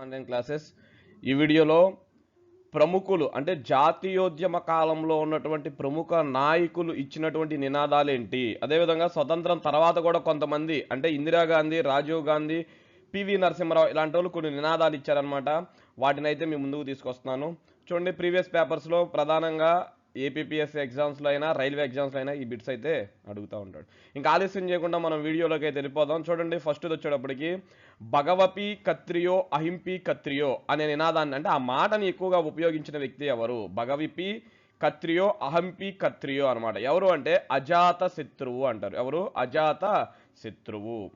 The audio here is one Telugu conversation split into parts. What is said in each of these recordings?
Online classes. ఈ వీడియోలో ప్రముఖులు అంటే జాతీయోద్యమ కాలంలో ఉన్నటువంటి ప్రముఖ నాయకులు ఇచ్చినటువంటి నినాదాలు ఏంటి అదేవిధంగా స్వతంత్రం తర్వాత కూడా కొంతమంది అంటే ఇందిరాగాంధీ రాజీవ్ గాంధీ పివి నరసింహరావు ఇలాంటి వాళ్ళు కొన్ని నినాదాలు ఇచ్చారనమాట వాటిని అయితే మీ ముందుకు తీసుకొస్తున్నాను. చూడండి ప్రీవియస్ పేపర్స్లో ప్రధానంగా ఏపీపీఎస్సీ ఎగ్జామ్స్లో అయినా రైల్వే ఎగ్జామ్స్లో అయినా ఈ బిట్స్ అయితే అడుగుతూ ఉంటాడు. ఇంకా ఆలస్యం చేయకుండా మనం వీడియోలోకి అయితే వెళ్ళిపోదాం. చూడండి ఫస్ట్ వచ్చేటప్పటికి భగవపి కత్రియో అహింపి కత్రియో అనే నినాదాన్ని అంటే ఆ మాటని ఎక్కువగా ఉపయోగించిన వ్యక్తి ఎవరు? భగవిపి కత్రియో అహంపి కత్రియో అన్నమాట. ఎవరు అంటే? అజాత శత్రువు అంటారు. ఎవరు? అజాత శత్రువు.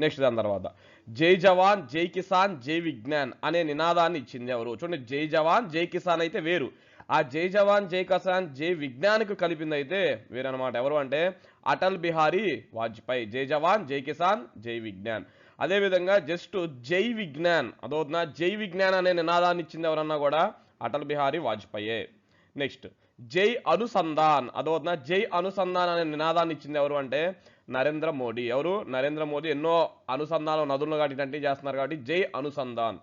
నెక్స్ట్ దాని తర్వాత జై జవాన్ జై కిసాన్ జై విజ్ఞాన్ అనే నినాదాన్ని ఇచ్చింది ఎవరు? చూడండి జై జవాన్ జై కిసాన్ అయితే వేరు. ఆ జై జవాన్ జై కిసాన్ జై విజ్ఞాన్కు కలిపింది అయితే వేరనమాట ఎవరు అంటే అటల్ బిహారీ వాజ్పేయి. జై జవాన్ జై కిసాన్ జై విజ్ఞాన్. అదేవిధంగా జస్ట్ జై విజ్ఞాన్ అదవుతున్నా జై విజ్ఞాన్ అనే నినాదాన్ని ఇచ్చింది ఎవరన్నా కూడా? అటల్ బిహారీ వాజ్పేయే. నెక్స్ట్ జై అనుసంధాన్ అదవుతున్నా జై అనుసంధాన్ అనే నినాదాన్ని ఇచ్చింది ఎవరు అంటే నరేంద్ర మోడీ. ఎవరు? నరేంద్ర మోడీ ఎన్నో అనుసంధానం నదులను కాబట్టి చేస్తున్నారు కాబట్టి జై అనుసంధాన్.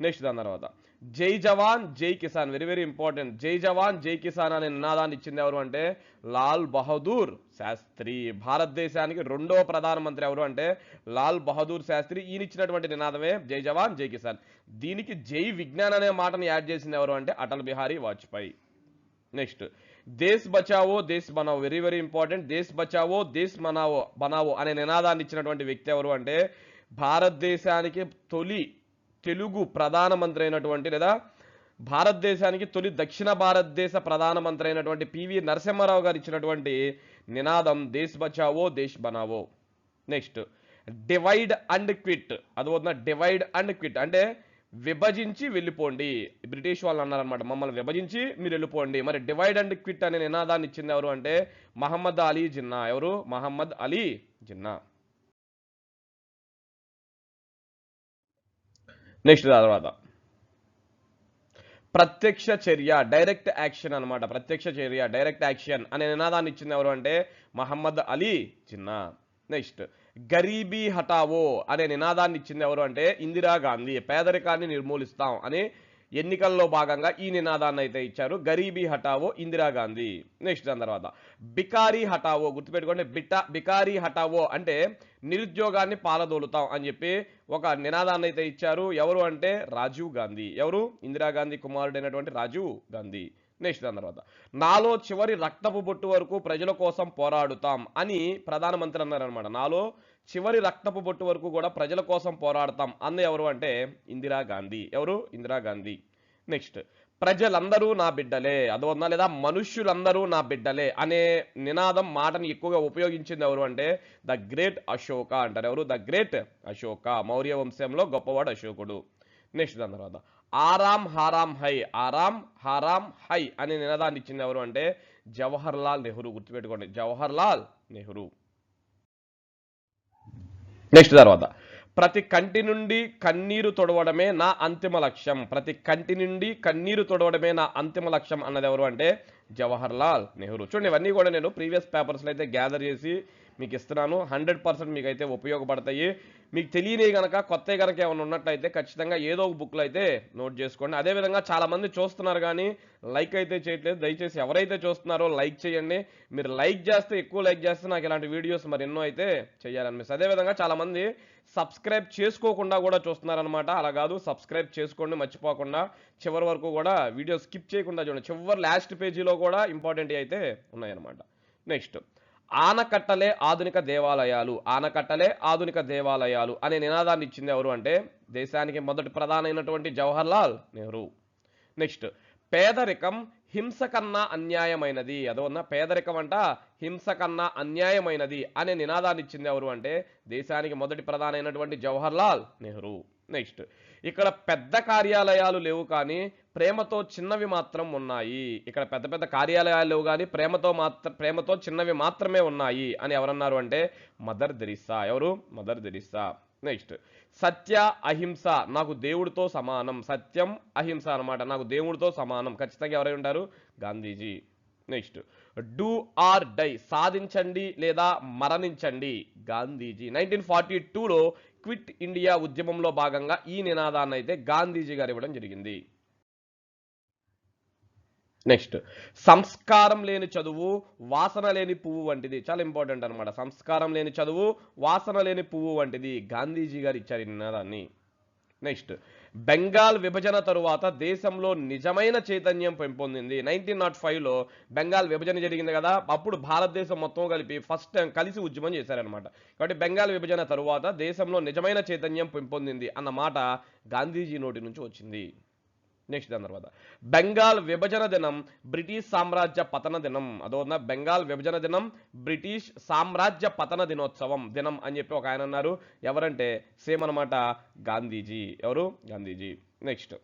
నెక్స్ట్ దాని తర్వాత జై జవాన్ జై కిసాన్. వెరీ వెరీ ఇంపార్టెంట్ జై జవాన్ జై కిసాన్ అనే నినాదాన్ని ఇచ్చింది ఎవరు అంటే లాల్ బహదూర్ శాస్త్రి. భారతదేశానికి రెండవ ప్రధానమంత్రి ఎవరు అంటే లాల్ బహదూర్ శాస్త్రి. ఈయన ఇచ్చినటువంటి నినాదమే జై జవాన్ జై కిసాన్. దీనికి జై విజ్ఞాన్ అనే మాటను యాడ్ చేసింది ఎవరు అంటే అటల్ బిహారీ వాజ్పేయి. నెక్స్ట్ దేశ్ బచావో దేశ్ బనావో. వెరీ వెరీ ఇంపార్టెంట్ దేశ్ బచావో దేశ్ మనావో బనావో అనే నినాదాన్ని ఇచ్చినటువంటి వ్యక్తి ఎవరు అంటే భారతదేశానికి తొలి తెలుగు ప్రధానమంత్రి అయినటువంటి లేదా భారతదేశానికి తొలి దక్షిణ భారతదేశ ప్రధానమంత్రి అయినటువంటి పివి నరసింహారావు గారు ఇచ్చినటువంటి నినాదం దేశ్ బచావో దేశ్ బనావో. నెక్స్ట్ డివైడ్ అండ్ క్విట్ అదవుతున్న డివైడ్ అండ్ క్విట్ అంటే విభజించి వెళ్ళిపోండి. బ్రిటిష్ వాళ్ళు అన్నారనమాట మమ్మల్ని విభజించి మీరు వెళ్ళిపోండి. మరి డివైడ్ అండ్ క్విట్ అనే నినాదాన్ని ఇచ్చింది ఎవరు అంటే మహమ్మద్ అలీ జిన్నా. ఎవరు? మహమ్మద్ అలీ జిన్నా. నెక్స్ట్ తర్వాత. ప్రత్యక్ష చర్య డైరెక్ట్ యాక్షన్ అన్నమాట. ప్రత్యక్ష చర్య డైరెక్ట్ యాక్షన్ అనే నినాదాన్ని ఇచ్చింది ఎవరు అంటే మహమ్మద్ అలీ చిన్న. నెక్స్ట్ గరీబీ హటావో అనే నినాదాన్ని ఇచ్చింది ఎవరు అంటే ఇందిరాగాంధీ పేదరికాన్ని నిర్మూలిస్తాం అని ఎన్నికల్లో భాగంగా ఈ నినాదాన్ని అయితే ఇచ్చారు. గరీబీ హటావో ఇందిరాగాంధీ నెక్స్ట్ దాని తర్వాత బికారీ హటావో గుర్తుపెట్టుకోండి. బిటా బికారీ హటావో అంటే నిరుద్యోగాన్ని పాలదోలుతాం అని చెప్పి ఒక నినాదాన్ని అయితే ఇచ్చారు. ఎవరు అంటే రాజీవ్ గాంధీ. ఎవరు? ఇందిరాగాంధీ కుమారుడైనటువంటి రాజీవ్ గాంధీ. నెక్స్ట్ దాని తర్వాత నాలో చివరి రక్తపు బొట్టు వరకు ప్రజల కోసం పోరాడుతాం అని ప్రధానమంత్రి అన్నారనమాట నాలో చివరి రక్తపు బొట్టు వరకు కూడా ప్రజల కోసం పోరాడతాం. అంది ఎవరు అంటే ఇందిరాగాంధీ ఎవరు? ఇందిరాగాంధీ నెక్స్ట్ ప్రజలందరూ నా బిడ్డలే. అదొందా లేదా మనుష్యులందరూ నా బిడ్డలే అనే నినాదం మాటను ఎక్కువగా ఉపయోగించింది ఎవరు అంటే ద గ్రేట్ అశోక అంటారు. ఎవరు? The great Ashoka. మౌర్య వంశంలో గొప్పవాడు అశోకుడు. నెక్స్ట్ దాని తర్వాత ఆరాం హారాం హై. ఆరాం హారాం హై అనే నినాదాన్ని ఇచ్చింది ఎవరు అంటే జవహర్ లాల్ నెహ్రూ. గుర్తుపెట్టుకోండి. జవహర్ లాల్ నెహ్రూ. నెక్స్ట్ తర్వాత. ప్రతి కంటి నుండి కన్నీరు తొడవడమే నా అంతిమ లక్ష్యం. ప్రతి కంటి నుండి కన్నీరు తొడవడమే నా అంతిమ లక్ష్యం అన్నది ఎవరు అంటే జవహర్ లాల్ నెహ్రూ. చూడండి ఇవన్నీ కూడా నేను ప్రీవియస్ పేపర్స్లో అయితే గ్యాదర్ చేసి మీకు ఇస్తున్నాను. హండ్రెడ్ పర్సెంట్ మీకు అయితే ఉపయోగపడతాయి. మీకు తెలియని కనుక కొత్త కనుక ఏమైనా ఉన్నట్లయితే ఖచ్చితంగా ఏదో ఒక బుక్లో అయితే నోట్ చేసుకోండి. అదేవిధంగా చాలామంది చూస్తున్నారు కానీ లైక్ అయితే చేయట్లేదు. దయచేసి ఎవరైతే చూస్తున్నారో లైక్ చేయండి. మీరు లైక్ చేస్తే ఎక్కువ లైక్ చేస్తే నాకు ఇలాంటి వీడియోస్ మరి ఎన్నో అయితే చేయాలనిపిస్తుంది. అదేవిధంగా చాలామంది సబ్స్క్రైబ్ చేసుకోకుండా కూడా చూస్తున్నారనమాట అలా కాదు సబ్స్క్రైబ్ చేసుకోండి మర్చిపోకుండా. చివరి వరకు కూడా వీడియో స్కిప్ చేయకుండా చూడండి. చివరి లాస్ట్ పేజీలో కూడా ఇంపార్టెంట్ అయితే ఉన్నాయన్నమాట. నెక్స్ట్ ఆనకట్టలే ఆధునిక దేవాలయాలు ఆనకట్టలే ఆధునిక దేవాలయాలు అనే నినాదాన్ని ఇచ్చింది ఎవరు అంటే దేశానికి మొదటి ప్రధానమైనటువంటి జవహర్లాల్ నెహ్రూ. నెక్స్ట్ పేదరికం హింస కన్నా అన్యాయమైనది అదోన్న పేదరికం అంట హింస కన్నా అన్యాయమైనది అనే నినాదాన్ని ఇచ్చింది ఎవరు అంటే దేశానికి మొదటి ప్రధానమైనటువంటి జవహర్లాల్ నెహ్రూ. నెక్స్ట్. ఇక్కడ పెద్ద కార్యాలయాలు లేవు కానీ ప్రేమతో చిన్నవి మాత్రం ఉన్నాయి. ఇక్కడ పెద్ద పెద్ద కార్యాలయాలు లేవు కానీ ప్రేమతో మాత్ర ప్రేమతో చిన్నవి మాత్రమే ఉన్నాయి అని ఎవరన్నారు అంటే మదర్ దెరిస్సా. ఎవరు? మదర్ దెరిస్సా. నెక్స్ట్. సత్య అహింస నాకు దేవుడితో సమానం. సత్యం అహింస అన్నమాట. నాకు దేవుడితో సమానం. ఖచ్చితంగా ఎవరై ఉంటారు? Gandhiji. Next. Do or die. సాధించండి లేదా మరణించండి. గాంధీజీ. నైన్టీన్ ఫార్టీ టూలో క్విట్ ఇండియా ఉద్యమంలో భాగంగా ఈ నినాదాన్ని అయితే గాంధీజీ గారు ఇవ్వడం జరిగింది. నెక్స్ట్ సంస్కారం లేని చదువు వాసన లేని పువ్వు వంటిది. చాలా ఇంపార్టెంట్ అనమాట సంస్కారం లేని చదువు వాసన లేని పువ్వు వంటిది. గాంధీజీ గారు ఇచ్చారు ఈ నినాదాన్ని. నెక్స్ట్ బెంగాల్ విభజన తరువాత దేశంలో నిజమైన చైతన్యం పెంపొందింది. నైన్టీన్ నాట్ ఫైవ్లో బెంగాల్ విభజన జరిగింది కదా అప్పుడు భారతదేశం మొత్తం కలిపి ఫస్ట్ టైం కలిసి ఉద్యమం చేశారనమాట కాబట్టి బెంగాల్ విభజన తరువాత దేశంలో నిజమైన చైతన్యం పెంపొందింది అన్న మాట గాంధీజీ నోటి నుంచి వచ్చింది. నెక్స్ట్ దాని తర్వాత. బెంగాల్ విభజన దినం బ్రిటిష్ సామ్రాజ్య పతన దినం. అదోనా బెంగాల్ విభజన దినం బ్రిటిష్ సామ్రాజ్య పతన దినోత్సవం దినం అని చెప్పి ఒక ఆయన అన్నారు. ఎవరంటే? సేమ్ అనమాట గాంధీజీ. ఎవరు? గాంధీజీ. నెక్స్ట్.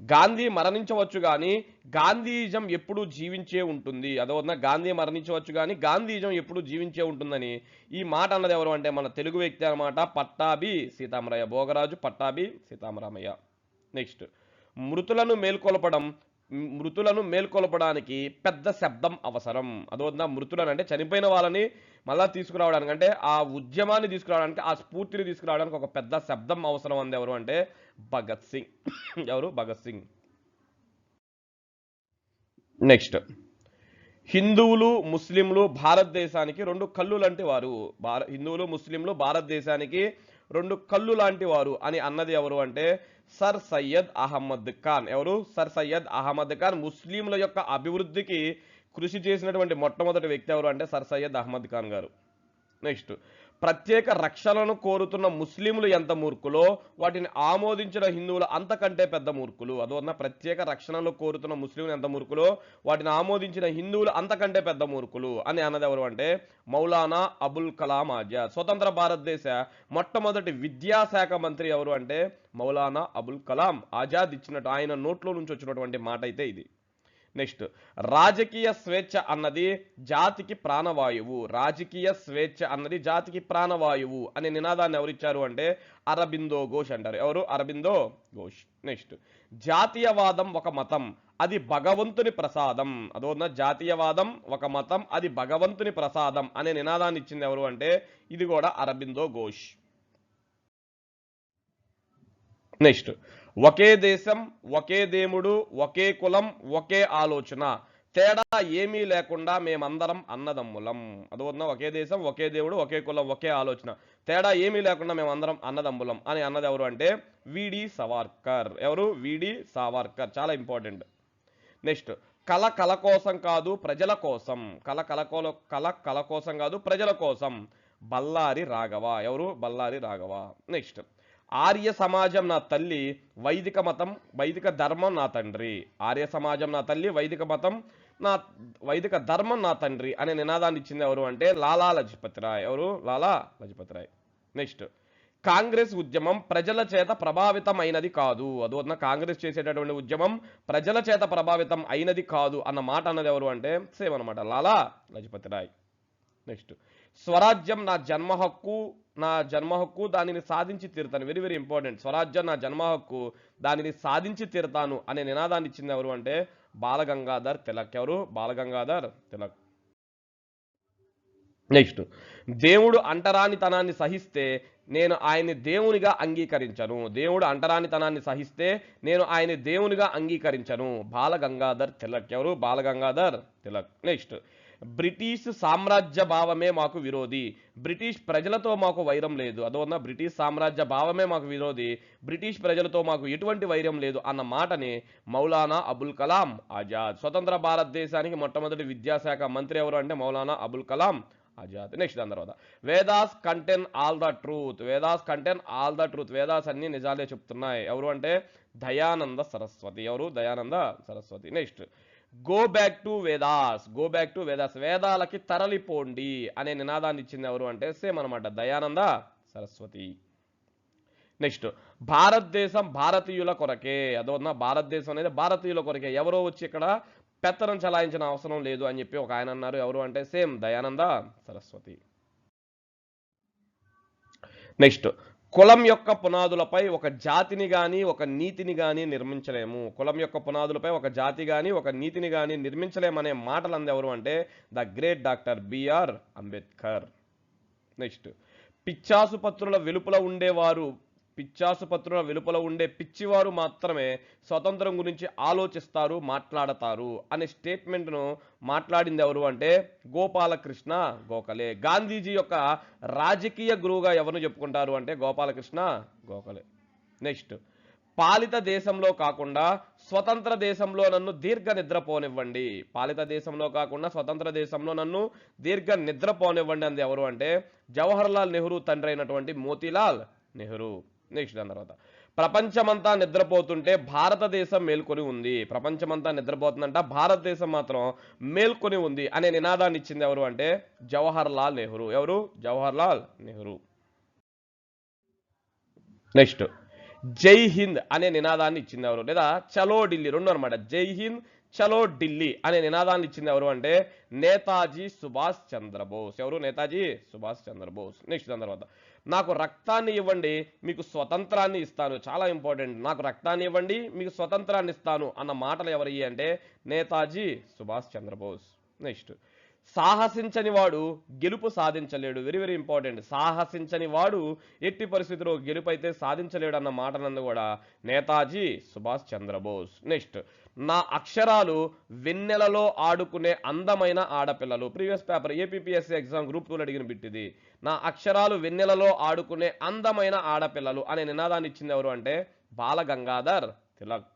గాంధీ మరణించవచ్చు కానీ గాంధీజం ఎప్పుడు జీవించే ఉంటుంది. అదోనా గాంధీ మరణించవచ్చు కానీ గాంధీజం ఎప్పుడు జీవించే ఉంటుందని. ఈ మాట అన్నది ఎవరు అంటే? మన తెలుగు వ్యక్తి అనమాట పట్టాభి సీతామరయ్య. భోగరాజు పట్టాభి సీతామరామయ్య. నెక్స్ట్. మృతులను మేల్కొల్పడం మృతులను మేల్కొల్పడానికి పెద్ద శబ్దం అవసరం. అదోనా మృతులను అంటే చనిపోయిన వాళ్ళని మళ్ళీ తీసుకురావడానికి అంటే ఆ ఉద్యమాన్ని తీసుకురావడానికి ఆ స్ఫూర్తిని తీసుకురావడానికి ఒక పెద్ద శబ్దం అవసరం అంది ఎవరు అంటే భగత్ సింగ్. ఎవరు? భగత్ సింగ్. నెక్స్ట్. హిందువులు ముస్లింలు భారతదేశానికి రెండు కళ్ళు లాంటి వారు. భార హిందువులు ముస్లింలు భారతదేశానికి రెండు కళ్ళు లాంటి వారు అని అన్నది ఎవరు అంటే? సర్ సయ్యద్ అహ్మద్ ఖాన్. ఎవరు? సర్ సయ్యద్ అహ్మద్ ఖాన్ ముస్లింల యొక్క అభివృద్ధికి కృషి చేసినటువంటి మొట్టమొదటి వ్యక్తి ఎవరు అంటే సర్ సయ్యద్ అహ్మద్ ఖాన్ గారు. నెక్స్ట్. ప్రత్యేక రక్షణను కోరుతున్న ముస్లింలు ఎంత మూర్ఖులో వాటిని ఆమోదించిన హిందువులు అంతకంటే పెద్ద మూర్ఖులు. అదోన్న ప్రత్యేక రక్షణను కోరుతున్న ముస్లింలు ఎంత మూర్ఖులో వాటిని ఆమోదించిన హిందువులు అంతకంటే పెద్ద మూర్ఖులు అని అన్నది ఎవరు అంటే? మౌలానా అబుల్ కలాం ఆజాద్ స్వతంత్ర భారతదేశ మొట్టమొదటి విద్యాశాఖ మంత్రి ఎవరు అంటే? మౌలానా అబుల్ కలాం ఆజాద్ ఇచ్చినట్టు ఆయన నోట్లో నుంచి వచ్చినటువంటి మాట అయితే ఇది. నెక్స్ట్ రాజకీయ స్వేచ్ఛ అన్నది జాతికి ప్రాణవాయువు. రాజకీయ స్వేచ్ఛ అన్నది జాతికి ప్రాణవాయువు అనే నినాదాన్ని ఎవరిచ్చారు అంటే అరబిందో ఘోష్ అంటారు. ఎవరు? అరబిందో ఘోష్. నెక్స్ట్ జాతీయవాదం ఒక మతం అది భగవంతుని ప్రసాదం. అదోన్న జాతీయవాదం ఒక మతం అది భగవంతుని ప్రసాదం అనే నినాదాన్ని ఇచ్చింది ఎవరు అంటే ఇది కూడా అరబిందో ఘోష్. నెక్స్ట్ ఒకే దేశం ఒకే దేవుడు ఒకే కులం ఒకే ఆలోచన. తేడా ఏమీ లేకుండా మేమందరం అన్నదమ్ములం. అదోన్న ఒకే దేశం ఒకే దేవుడు ఒకే కులం ఒకే ఆలోచన. తేడా ఏమీ లేకుండా మేమందరం అన్నదమ్ములం. అని అన్నది ఎవరు అంటే? విడి సవార్కర్. ఎవరు? విడి సావార్కర్. చాలా ఇంపార్టెంట్. నెక్స్ట్ కళ కళ కోసం కాదు ప్రజల కోసం. కళ కళ కోల కళ కళ కోసం కాదు ప్రజల కోసం. బల్లారి రాఘవ. ఎవరు? బల్లారి రాఘవ. నెక్స్ట్ ఆర్య సమాజం నా తల్లి వైదిక మతం వైదిక ధర్మం నా తండ్రి. ఆర్య సమాజం నా తల్లి వైదిక మతం నా వైదిక ధర్మం నా తండ్రి అనే నినాదాన్ని ఇచ్చింది ఎవరు అంటే లాలా లజపతి రాయ్. ఎవరు? లాలా లజపతి రాయ్. నెక్స్ట్. కాంగ్రెస్ ఉద్యమం ప్రజల చేత ప్రభావితం అయినది కాదు. అదోన్న కాంగ్రెస్ చేసేటటువంటి ఉద్యమం ప్రజల చేత ప్రభావితం అయినది కాదు అన్న మాట అన్నది ఎవరు అంటే సేమ్ అనమాట లాలా లజపతి రాయ్. నెక్స్ట్. స్వరాజ్యం నా జన్మ హక్కు నా జన్మ హక్కు దానిని సాధించి తీరుతాను. వెరీ వెరీ ఇంపార్టెంట్ స్వరాజ్యం నా జన్మ హక్కు దానిని సాధించి తీరుతాను అనే నినాదాన్ని ఇచ్చింది ఎవరు అంటే బాలగంగాధర్ తిలక్. ఎవరు? బాలగంగాధర్ తిలక్. నెక్స్ట్ దేవుడు అంటరానితనాన్ని సహిస్తే నేను ఆయన్ని దేవునిగా అంగీకరించను. దేవుడు అంటరానితనాన్ని సహిస్తే నేను ఆయన్ని దేవునిగా అంగీకరించను. బాలగంగాధర్ తిలక్. ఎవరు? బాలగంగాధర్ తిలక్. నెక్స్ట్ బ్రిటిష్ సామ్రాజ్య భావమే మాకు విరోధి. బ్రిటిష్ ప్రజలతో మాకు వైరం లేదు. అదోన్న బ్రిటిష్ సామ్రాజ్య భావమే మాకు విరోధి. బ్రిటిష్ ప్రజలతో మాకు ఎటువంటి వైరం లేదు అన్న మాటని మౌలానా అబుల్ కలాం ఆజాద్. స్వతంత్ర భారతదేశానికి మొట్టమొదటి విద్యాశాఖ మంత్రి ఎవరు అంటే మౌలానా అబుల్ కలాం ఆజాద్. నెక్స్ట్ దాని తర్వాత. Vedas contain all the truth. Vedas contain all the truth. Vedas అన్ని నిజాలే చెప్తున్నాయి. ఎవరు అంటే దయానంద సరస్వతి. ఎవరు? Dayananda Saraswati. Next. Go back to Vedas go back to Vedas వేదాలకి తరలిపోండి అనే నినాదాన్ని ఇచ్చింది ఎవరు అంటే సేమ్ అనమాట దయానంద సరస్వతి. నెక్స్ట్ భారతదేశం భారతీయుల కొరకే. అదొన్న భారతదేశం అనేది భారతీయుల కొరకే. ఎవరో వచ్చి ఇక్కడ పెత్తనం చలాయించిన అవసరం లేదు అని చెప్పి ఒక ఆయన అన్నారు. ఎవరు అంటే సేమ్ దయానంద సరస్వతి. నెక్స్ట్ కులం యొక్క పునాదులపై ఒక జాతిని కానీ ఒక నీతిని కానీ నిర్మించలేము. కులం యొక్క పునాదులపై ఒక జాతి కానీ ఒక నీతిని కానీ నిర్మించలేమనే మాటలు అంది ఎవరు అంటే the great doctor B R Ambedkar. Next. పిచ్చాసుపత్రుల వెలుపల ఉండేవారు పిచ్చాసుపత్రుల వెలుపల ఉండే పిచ్చివారు మాత్రమే స్వతంత్రం గురించి ఆలోచిస్తారు మాట్లాడతారు అనే స్టేట్మెంట్ను మాట్లాడింది ఎవరు అంటే గోపాలకృష్ణ గోఖలే. గాంధీజీ యొక్క రాజకీయ గురువుగా ఎవరు చెప్పుకుంటారు అంటే గోపాలకృష్ణ గోఖలే. నెక్స్ట్ పాలిత దేశంలో కాకుండా స్వతంత్ర దేశంలో నన్ను దీర్ఘ నిద్రపోనివ్వండి. పాలిత దేశంలో కాకుండా స్వతంత్ర దేశంలో నన్ను దీర్ఘ నిద్రపోనివ్వండి అంది ఎవరు అంటే జవహర్లాల్ నెహ్రూ తండ్రి అయినటువంటి మోతీలాల్ నెహ్రూ. నెక్స్ట్ దాని తర్వాత. ప్రపంచమంతా నిద్రపోతుంటే భారతదేశం మేల్కొని ఉంది. ప్రపంచమంతా నిద్రపోతుందంట భారతదేశం మాత్రం మేల్కొని ఉంది అనే నినాదాన్ని ఇచ్చింది ఎవరు అంటే జవహర్లాల్ నెహ్రూ. ఎవరు? జవహర్లాల్ నెహ్రూ. నెక్స్ట్. జై హింద్ అనే నినాదాన్ని ఇచ్చింది ఎవరు? లేదా చలో ఢిల్లీ రెండు అనమాట జై హింద్ చలో ఢిల్లీ అనే నినాదాన్ని ఇచ్చింది ఎవరు అంటే నేతాజీ సుభాష్ చంద్రబోస్. ఎవరు? నేతాజీ సుభాష్ చంద్రబోస్. నెక్స్ట్ దాని తర్వాత. నాకు రక్తాన్ని ఇవ్వండి మీకు స్వతంత్రాన్ని ఇస్తాను. చాలా ఇంపార్టెంట్. నాకు రక్తాన్ని ఇవ్వండి మీకు స్వతంత్రాన్ని ఇస్తాను అన్న మాటలు ఎవరి అంటే నేతాజీ సుభాష్ చంద్రబోస్. నెక్స్ట్. సాహసించని వాడు గెలుపు సాధించలేడు. Very very important. సాహసించని వాడు ఎట్టి పరిస్థితిలో గెలుపు అయితే సాధించలేడు అన్న మాటనందు కూడా నేతాజీ సుభాష్ చంద్రబోస్. నెక్స్ట్. నా అక్షరాలు వెన్నెలలో ఆడుకునే అందమైన ఆడపిల్లలు. Previous paper APSC exam group టూలో అడిగిన బిట్టిది. నా అక్షరాలు వెన్నెలలో ఆడుకునే అందమైన ఆడపిల్లలు అనే నినాదాన్ని ఇచ్చింది ఎవరు అంటే బాలగంగాధర్ తిలక్.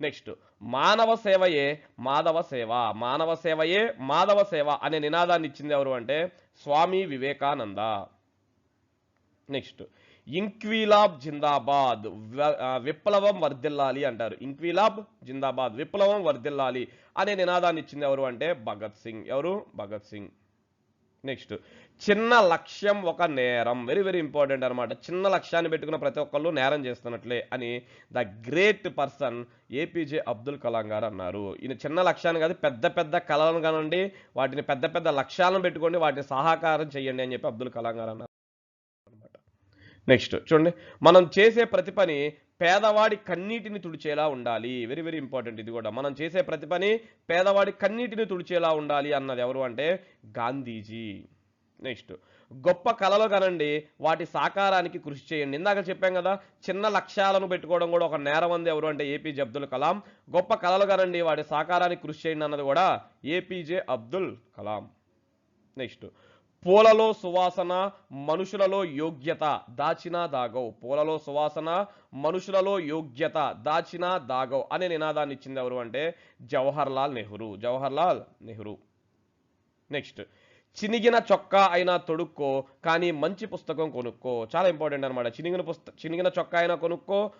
నెక్స్ట్ మానవ సేవయే మాధవ సేవ. మానవ సేవయే మాధవ సేవ అనే నినాదాన్ని ఇచ్చింది ఎవరు అంటే స్వామి వివేకానంద. నెక్స్ట్ ఇంక్విలాబ్ జిందాబాద్ విప్లవం వర్ధిల్లాలి అంటారు. ఇంక్విలాబ్ జిందాబాద్ విప్లవం వర్ధిల్లాలి అనే నినాదాన్ని ఇచ్చింది ఎవరు అంటే భగత్ సింగ్. ఎవరు? భగత్ సింగ్. నెక్స్ట్ చిన్న లక్ష్యం ఒక నేరం. వెరీ వెరీ ఇంపార్టెంట్ అనమాట చిన్న లక్ష్యాన్ని పెట్టుకున్న ప్రతి ఒక్కళ్ళు నేరం చేస్తున్నట్లే అని the great person APJ Abdul Kalam garu అన్నారు. ఈయన చిన్న లక్ష్యాన్ని కాదు పెద్ద పెద్ద కళలను కానండి వాటిని పెద్ద పెద్ద లక్ష్యాలను పెట్టుకోండి వాటిని సహకారం చేయండి అని చెప్పి అబ్దుల్ కలాం గారు అన్నారు. నెక్స్ట్. చూడండి. మనం చేసే ప్రతి పని పేదవాడి కన్నీటిని తుడిచేలా ఉండాలి. వెరీ వెరీ ఇంపార్టెంట్ ఇది కూడా. మనం చేసే ప్రతి పని పేదవాడి కన్నీటిని తుడిచేలా ఉండాలి అన్నది ఎవరు అంటే గాంధీజీ. నెక్స్ట్. గొప్ప కళలు కనండి వాటి సాకారానికి కృషి చేయండి. ఇందాక చెప్పాం కదా చిన్న లక్ష్యాలను పెట్టుకోవడం కూడా ఒక నేరం అంది ఎవరు అంటే ఏపీజే అబ్దుల్ కలాం. గొప్ప కళలు కనండి వాటి సాకారానికి కృషి చేయండి అన్నది కూడా ఏపీజే అబ్దుల్ కలాం. నెక్స్ట్. పూలలో సువాసన మనుషులలో యోగ్యత దాచినా దాగవ్. పూలలో సువాసన మనుషులలో యోగ్యత దాచినా దాగవ్ అనే నినాదాన్ని ఇచ్చింది ఎవరు అంటే జవహర్లాల్ నెహ్రూ. జవహర్లాల్ నెహ్రూ. నెక్స్ట్ చినిగిన చొక్కా అయినా తొడుక్కో కానీ మంచి పుస్తకం కొనుక్కో. చాలా ఇంపార్టెంట్ అనమాట చినిగిన పుస్త చినిగిన చొక్కా అయినా కొనుక్కో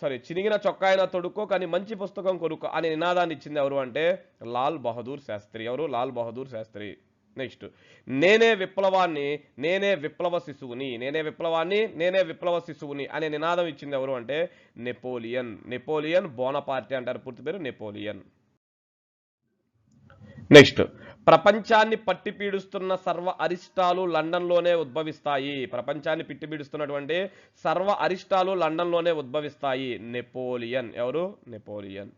సారీ చినిగిన చొక్కా అయినా తొడుక్కో కానీ మంచి పుస్తకం కొనుక్కో అనే నినాదాన్ని ఇచ్చింది ఎవరు అంటే లాల్ బహదూర్ శాస్త్రి. ఎవరు? లాల్ బహదూర్ శాస్త్రి. నెక్స్ట్. నేనే విప్లవాన్ని నేనే విప్లవ శిశువుని నేనే విప్లవాన్ని నేనే విప్లవ శిశువుని అనే నినాదం ఇచ్చింది ఎవరు అంటే నెపోలియన్. నెపోలియన్ బోనపార్టీ అంటారు పూర్తి పేరు నెపోలియన్. నెక్స్ట్. ప్రపంచాన్ని పట్టి పీడుస్తున్న సర్వ అరిష్టాలు లండన్లోనే ఉద్భవిస్తాయి. ప్రపంచాన్ని పిట్టి పీడుస్తున్నటువంటి సర్వ అరిష్టాలు లండన్లోనే ఉద్భవిస్తాయి. నెపోలియన్. ఎవరు? నెపోలియన్.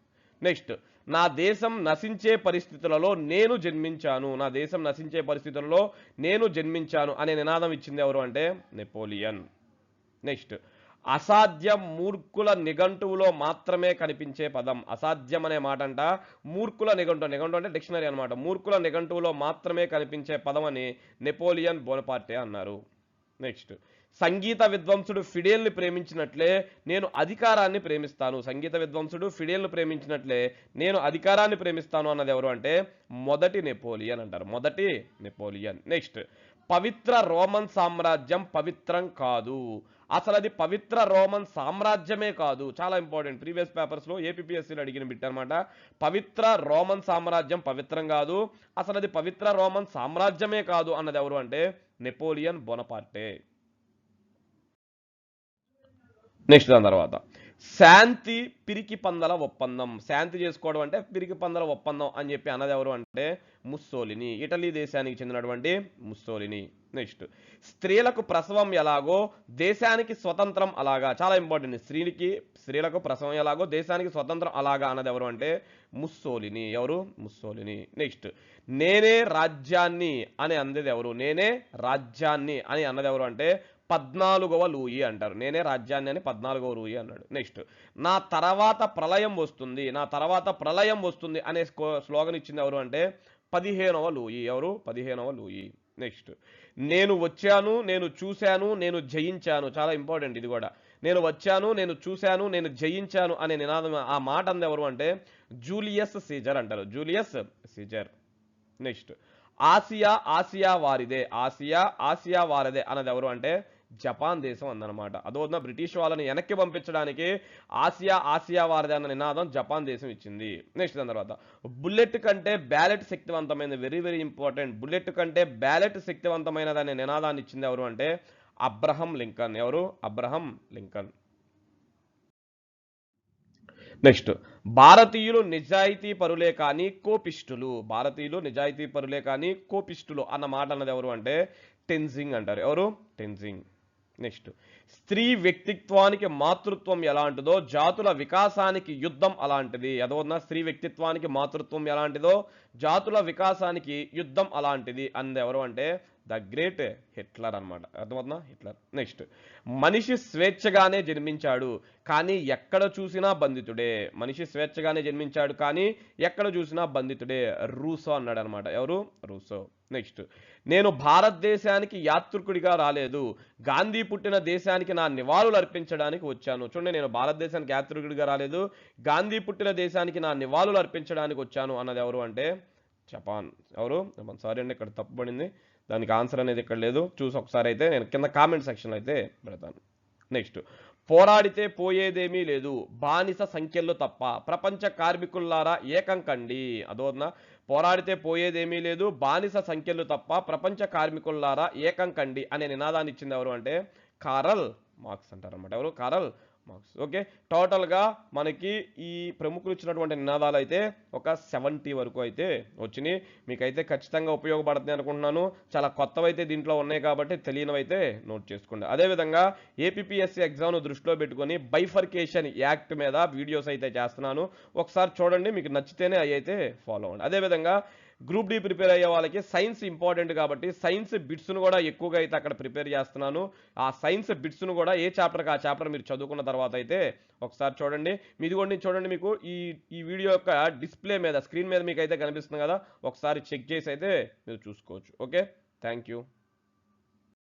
నెక్స్ట్. నా దేశం నశించే పరిస్థితులలో నేను జన్మించాను. నా దేశం నశించే పరిస్థితులలో నేను జన్మించాను అనే నినాదం ఇచ్చింది ఎవరు అంటే? నెపోలియన్. నెక్స్ట్. అసాధ్యం మూర్ఖుల నిఘంటువులో మాత్రమే కనిపించే పదం. అసాధ్యం అనే మాట అంట. మూర్ఖుల నిఘంటు. నిఘంటు అంటే డిక్షనరీ అన్నమాట. మూర్ఖుల నిఘంటువులో మాత్రమే కనిపించే పదం అని నెపోలియన్ బోనపార్టే అన్నారు. నెక్స్ట్. సంగీత విద్వాంసుడు ఫిడేల్ని ప్రేమించినట్లే నేను అధికారాన్ని ప్రేమిస్తాను. సంగీత విద్వాంసుడు ఫిడేల్ను ప్రేమించినట్లే నేను అధికారాన్ని ప్రేమిస్తాను అన్నది ఎవరు అంటే మొదటి నెపోలియన్ అంటారు. మొదటి నెపోలియన్. నెక్స్ట్ పవిత్ర రోమన్ సామ్రాజ్యం పవిత్రం కాదు. అసలు అది పవిత్ర రోమన్ సామ్రాజ్యమే కాదు. చాలా ఇంపార్టెంట్. ప్రీవియస్ పేపర్స్లో ఏపీఎస్సీలో అడిగిన బిట్ అనమాట పవిత్ర రోమన్ సామ్రాజ్యం పవిత్రం కాదు. అసలు అది పవిత్ర రోమన్ సామ్రాజ్యమే కాదు అన్నది ఎవరు అంటే నెపోలియన్ బొనపార్టే. నెక్స్ట్ దాని తర్వాత. శాంతి పిరికి పందల ఒప్పందం. శాంతి చేసుకోవడం అంటే పిరికి పందల ఒప్పందం అని చెప్పి అన్నది ఎవరు అంటే ముస్సోలిని. ఇటలీ దేశానికి చెందినటువంటి ముస్సోలిని. నెక్స్ట్. స్త్రీలకు ప్రసవం ఎలాగో దేశానికి స్వతంత్రం అలాగా. చాలా ఇంపార్టెంట్. స్త్రీకి స్త్రీలకు ప్రసవం ఎలాగో దేశానికి స్వతంత్రం అలాగా అన్నది ఎవరు అంటే ముస్సోలిని. ఎవరు? ముస్సోలిని. నెక్స్ట్. నేనే రాజ్యాన్ని అని అన్నది ఎవరు? నేనే రాజ్యాన్ని అని అన్నది ఎవరు అంటే పద్నాలుగవ లూయి అంటారు. నేనే రాజ్యాన్ని అని పద్నాలుగవ లూయి అన్నాడు. నెక్స్ట్ నా తర్వాత ప్రళయం వస్తుంది నా తర్వాత ప్రళయం వస్తుంది అనే స్లోగన్ ఇచ్చింది ఎవరు అంటే పదిహేనవ లూయి ఎవరు? పదిహేనవ లూయి నెక్స్ట్ నేను వచ్చాను నేను చూశాను నేను జయించాను. చాలా ఇంపార్టెంట్ ఇది కూడా. నేను వచ్చాను నేను చూశాను నేను జయించాను అనే నినాదం ఆ మాట అంది ఎవరు అంటే జూలియస్ సీజర్ అంటారు. Julius Caesar. Next Asia Asia వారిదే ఆసియా ఆసియా వారిదే అన్నది ఎవరు అంటే జపాన్ దేశం అందనమాట అదోన బ్రిటిష్ వాళ్ళని వెనక్కి పంపించడానికి ఆసియా ఆసియా వారిదే అన్న నినాదం జపాన్ దేశం ఇచ్చింది. నెక్స్ట్ దాని తర్వాత బుల్లెట్ కంటే బ్యాలెట్ శక్తివంతమైనది వెరీ వెరీ ఇంపార్టెంట్ బుల్లెట్ కంటే బ్యాలెట్ శక్తివంతమైనది అనే నినాదాన్ని ఇచ్చింది ఎవరు అంటే అబ్రహం లింకన్. ఎవరు? Abraham Lincoln. నెక్స్ట్ భారతీయులు నిజాయితీ పరులే కానీ కోపిష్టులు. భారతీయులు నిజాయితీ పరులే కానీ కోపిష్టులు అన్న మాట అన్నది ఎవరు అంటే టెన్జింగ్ అంటారు. ఎవరు? టెన్జింగ్. నెక్స్ట్. స్త్రీ వ్యక్తిత్వానికి మాతృత్వం ఎలాంటిదో జాతుల వికాసానికి యుద్ధం అలాంటిది. అదోన్న స్త్రీ వ్యక్తిత్వానికి మాతృత్వం ఎలాంటిదో జాతుల వికాసానికి యుద్ధం అలాంటిది అంది ఎవరు అంటే ద గ్రేట్ హిట్లర్ అన్నమాట. అర్థమవుతుందా? హిట్లర్. నెక్స్ట్. మనిషి స్వేచ్ఛగానే జన్మించాడు కానీ ఎక్కడ చూసినా బంధితుడే. మనిషి స్వేచ్ఛగానే జన్మించాడు కానీ ఎక్కడ చూసినా బంధితుడే. రూసో అన్నాడు అనమాట ఎవరు? రూసో. నెక్స్ట్. నేను భారతదేశానికి యాత్రికుడిగా రాలేదు. గాంధీ పుట్టిన దేశానికి నా నివాళులు అర్పించడానికి వచ్చాను. చూడండి నేను భారతదేశానికి యాత్రికుడిగా రాలేదు. గాంధీ పుట్టిన దేశానికి నా నివాళులు అర్పించడానికి వచ్చాను అన్నది ఎవరు అంటే? జపాన్. ఎవరు? సారీ అండి ఇక్కడ తప్పుపడింది దానికి ఆన్సర్ అనేది ఇక్కడ లేదు. చూసి ఒకసారి అయితే నేను కింద కామెంట్ సెక్షన్లో అయితే పెడతాను. నెక్స్ట్. పోరాడితే పోయేదేమీ లేదు. బానిస సంఖ్యల్లో తప్ప. ప్రపంచ కార్మికుల్లారా ఏకం కండి. అదోన పోరాడితే పోయేదేమీ లేదు బానిస సంఖ్యలు తప్ప ప్రపంచ కార్మికులారా ఏకం కండి అనే నినాదాన్ని ఇచ్చింది ఎవరు అంటే కారల్ మార్క్స్ అంటారు అనమాట ఎవరు? Karl Marx. ఓకే? టోటల్గా మనకి ఈ ప్రముఖులు ఇచ్చినటువంటి నినాదాలు అయితే ఒక సెవెంటీ వరకు అయితే వచ్చినాయి. మీకైతే ఖచ్చితంగా ఉపయోగపడుతుంది అనుకుంటున్నాను. చాలా కొత్తవైతే దీంట్లో ఉన్నాయి కాబట్టి తెలియనివైతే నోట్ చేసుకోండి. అదేవిధంగా ఏపీఎస్సీ ఎగ్జామ్ను దృష్టిలో పెట్టుకొని బైఫర్కేషన్ యాక్ట్ మీద వీడియోస్ అయితే చేస్తున్నాను. ఒకసారి చూడండి మీకు నచ్చితేనే అవి అయితే ఫాలో అవ్వండి. అదేవిధంగా గ్రూప్ డి ప్రిపేర్ అయ్యే వాళ్ళకి సైన్స్ ఇంపార్టెంట్ కాబట్టి సైన్స్ బిట్స్ను కూడా ఎక్కువగా అయితే అక్కడ ప్రిపేర్ చేస్తున్నాను. ఆ సైన్స్ బిట్స్ను కూడా ఏ చాప్టర్కి ఆ చాప్టర్ మీరు చదువుకున్న తర్వాత అయితే ఒకసారి చూడండి. మీది కూడా నేను చూడండి మీకు ఈ ఈ వీడియో యొక్క డిస్ప్లే మీద స్క్రీన్ మీద మీకు అయితే కనిపిస్తుంది కదా ఒకసారి చెక్ చేసి అయితే మీరు చూసుకోవచ్చు. ఓకే? Thank you.